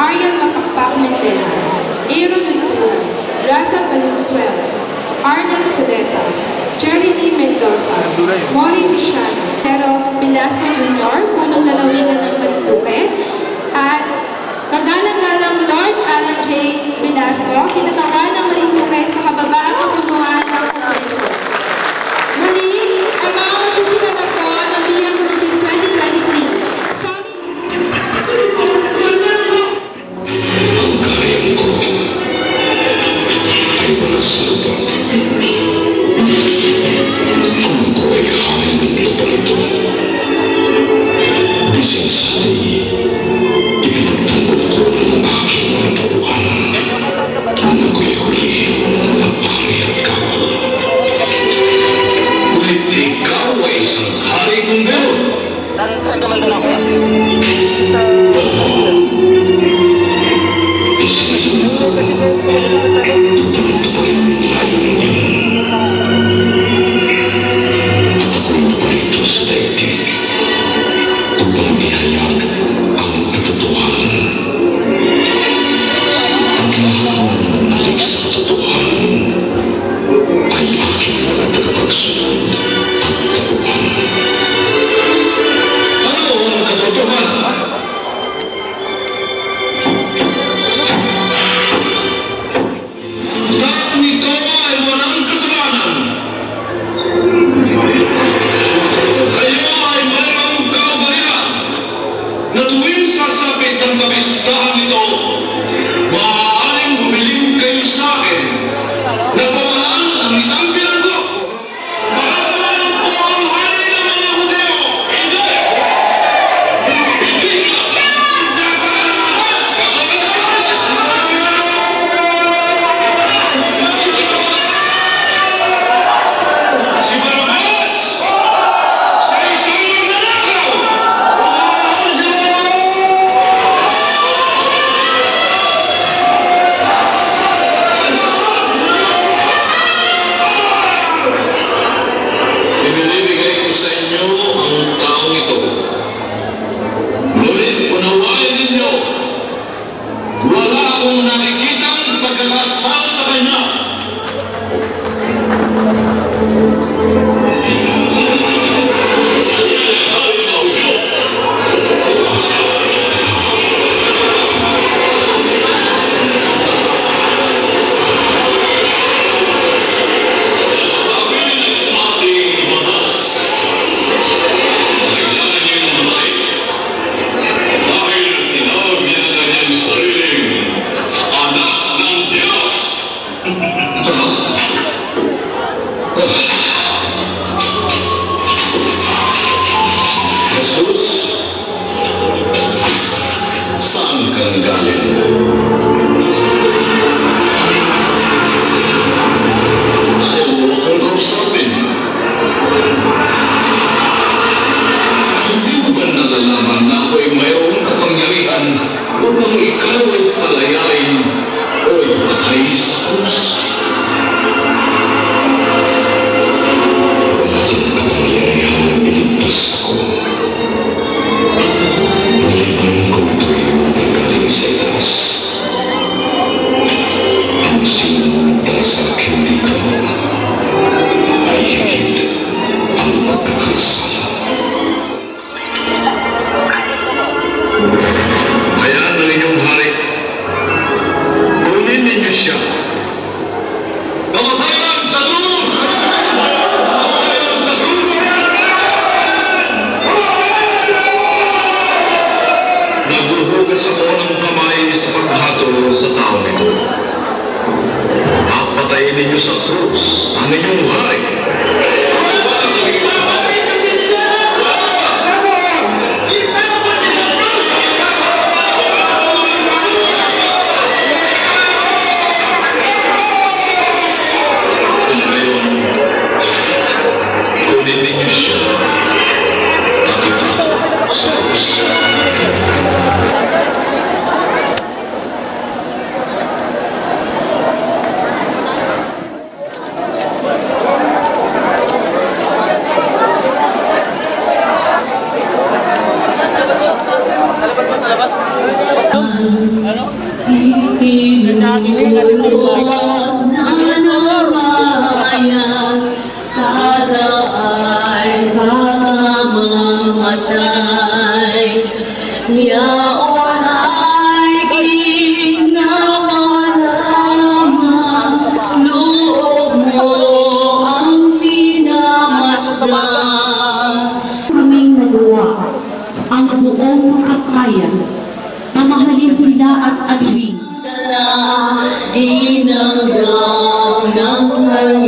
Ariel Mapakpak Mendela, Aaron Duntun, Russell Valenzuela, Arnold Soleta, Jeremy Mendoza, Mori Michano, Pero Velasco Jr., punong lalawigan ng Marituke, at kagalang-galang Lord Alan J. Velasco, pinatawa ng Marituke sa kababaang kapumuhan ng Kongreso. Muli, ang mga masusunod ako ng BM Cruises 2023 Kung ako'y hain nito pa ito, di comigo. pagkasipon ng kamay sa paghatol sa taong ito. At patayin ninyo sa krus ang inyong hari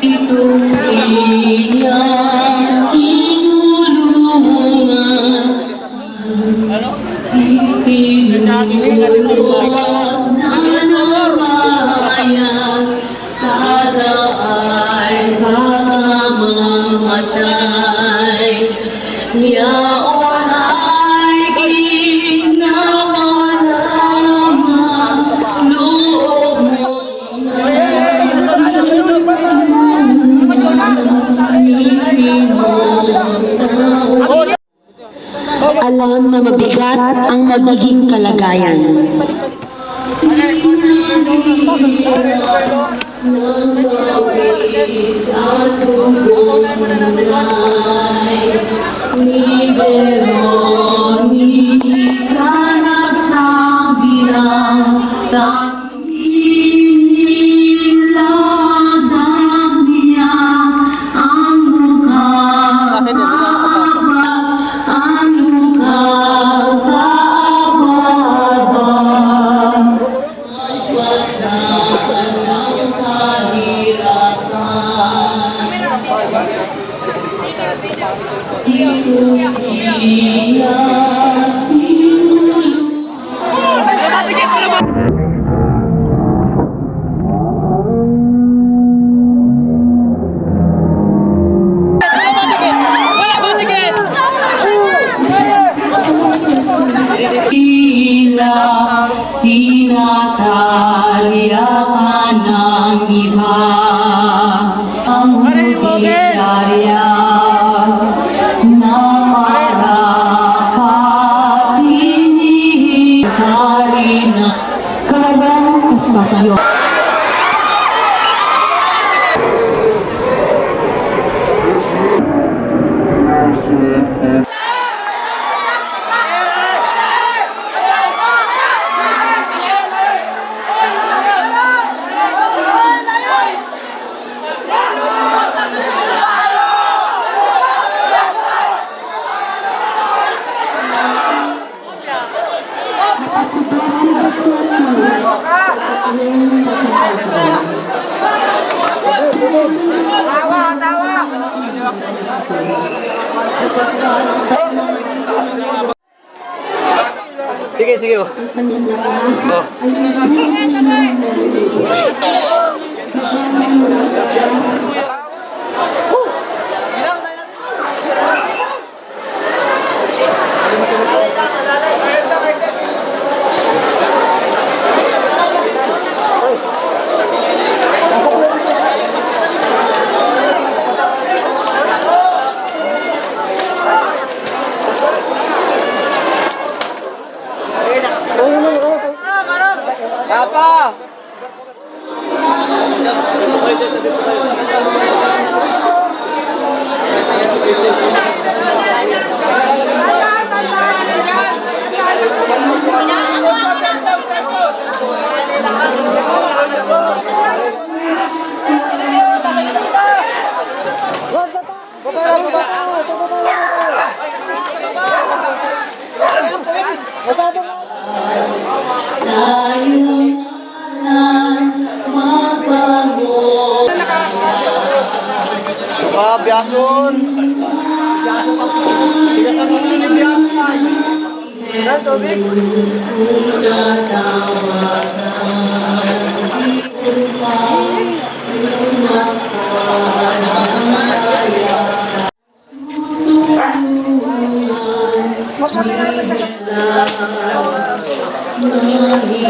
Ito siyang kinulungan Itinulungan na namaya Sa daay pamamatay Yan alam na mabigat ang magiging kalagayan. Libero mi Amen. Sige, oh. Oh. Papa! Baba, baba. Biasun. Biasun dulu nih biasun. Nah, Tobik.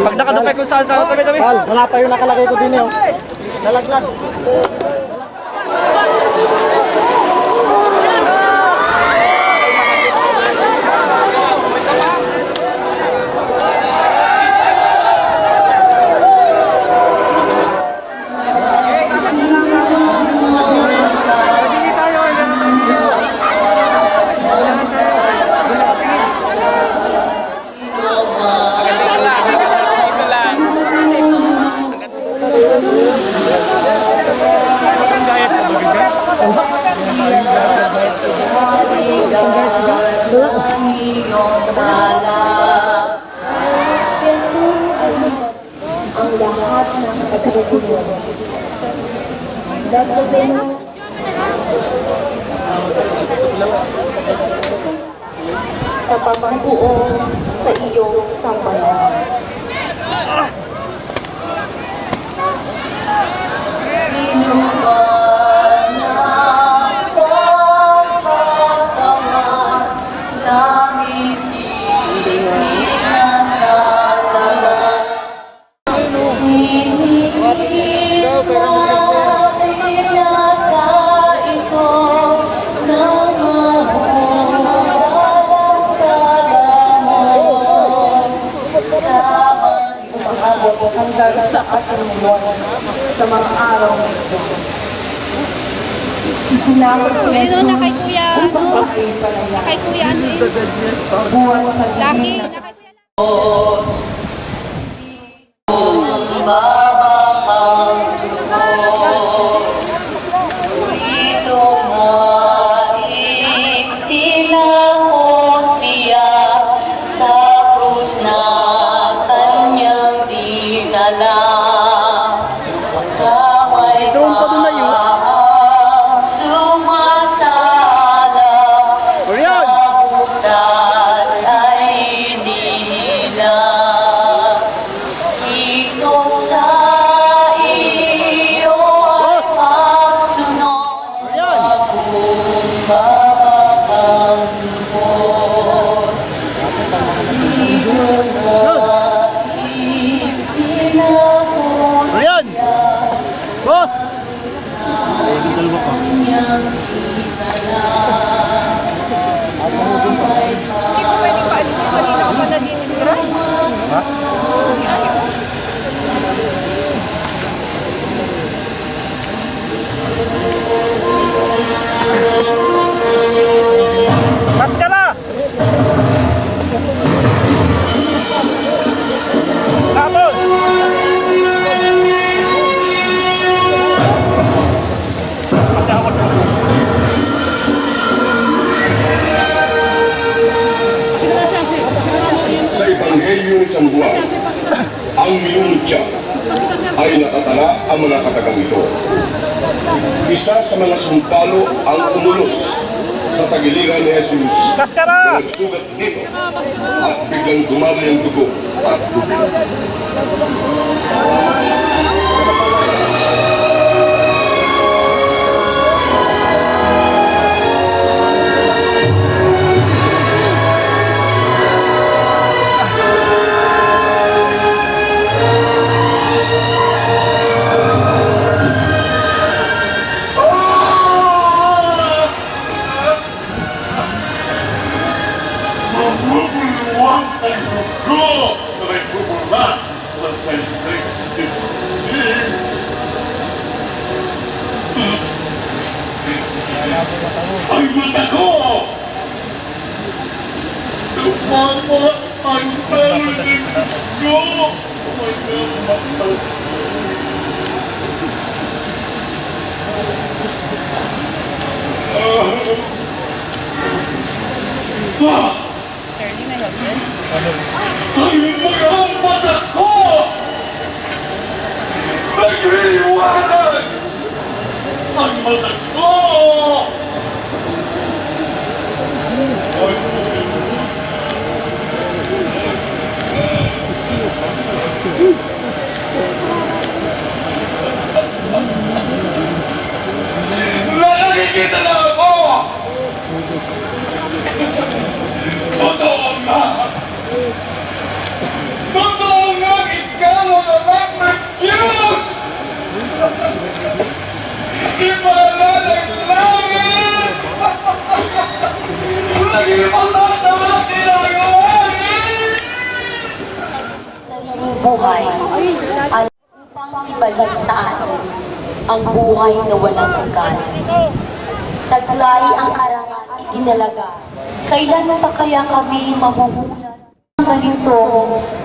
Pagdaka doon kay kung saan saan tabi tabi. Wala pa yung nakalagay ko din yun. Nalaglag. Okay, nakatuya lang. Oo. ang Yulcha ay nakatala ang mga katagang ito. Isa sa mga sumpalo ang umulot sa tagiliran ni Jesus na nagsugat nito at biglang dumami ang dugo at dugo. Buhay at upang ibalik sa atin ang buhay na walang hanggan. Taglay ang karangal itinalaga. Kailan pa kaya kami mahuhulat ng ganito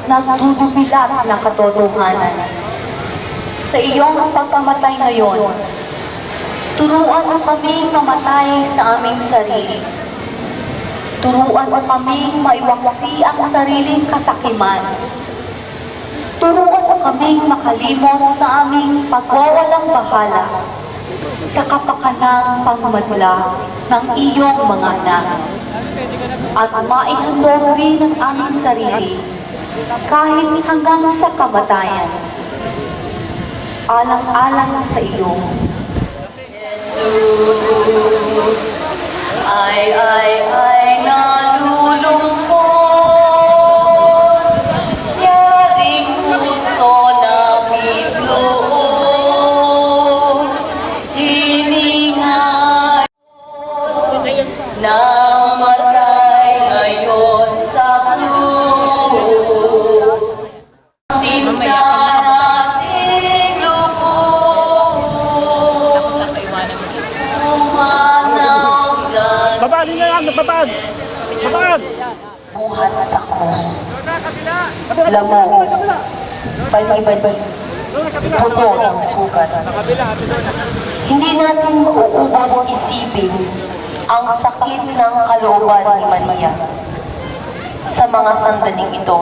nagdudubilat na katotohanan? Sa iyong pagkamatay ngayon, turuan mo kami mamatay sa aming sarili. Turuan mo kami maiwaksi ang sariling kasakiman. Mo kaming makalimot sa aming pagwawalang bahala sa kapakanang pangmadla ng iyong mga anak at maihandog rin ang aming sarili kahit hanggang sa kamatayan. Alang-alang sa iyo. Jesus, ay, ay, ay, nalulungkot. Babaan! Babaan! buhat sa krus. Lamok, balibay, puto ng sugat. Hindi natin mauubos isipin ang sakit ng kalooban ni Maria sa mga sandaling ito.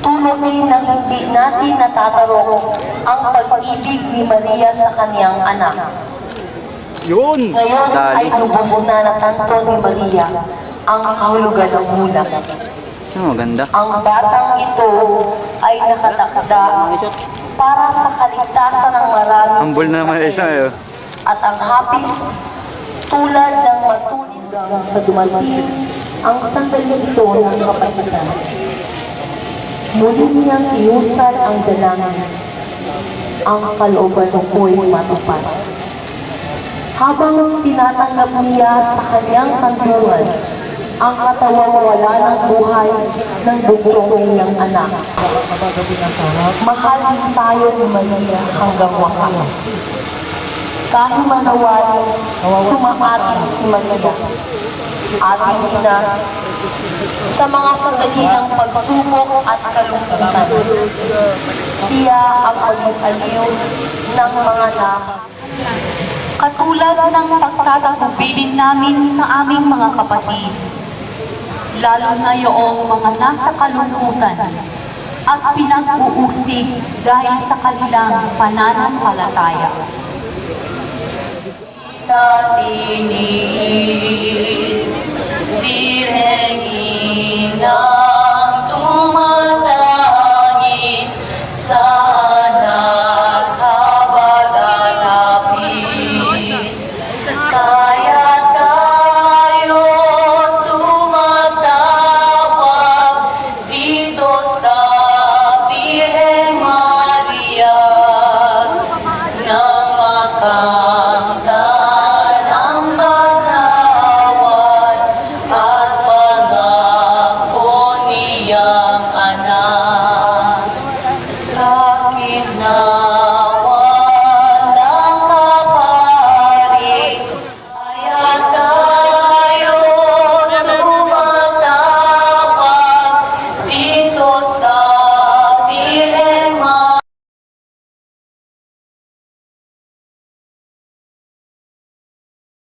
Tulad din na hindi natin natatarong ang pag-ibig ni Maria sa kanyang anak. Yun! Ngayon ay lubos na natanto ni Maria ang kahulugan ng bulag. Oh, maganda. Ang batang ito ay nakatakda para sa kaligtasan ng marami Humble naman sa isa eh. At ang hapis, tulad ng matulis sa dumating ang sandali ito ng kapatitan. Muli niyang iusal ang dalangin. Ang kalooban ko'y matupad. Habang tinatanggap niya sa kanyang kandungan ang katawang wala ng buhay ng bugtong niyang anak. Mahal tayo ni Maria hanggang wakas. Kahit manawari, sumaatin si Maria. Ating ina, sa mga sandali ng pagsubok at kalungkutan. Siya ang pag-aliw ng mga nakas. Katulad ng pagtatagubilin namin sa aming mga kapatid, lalo na yung mga nasa kalungkutan at pinag-uusig dahil sa kanilang pananampalataya. Tatinis, Birheng Ina,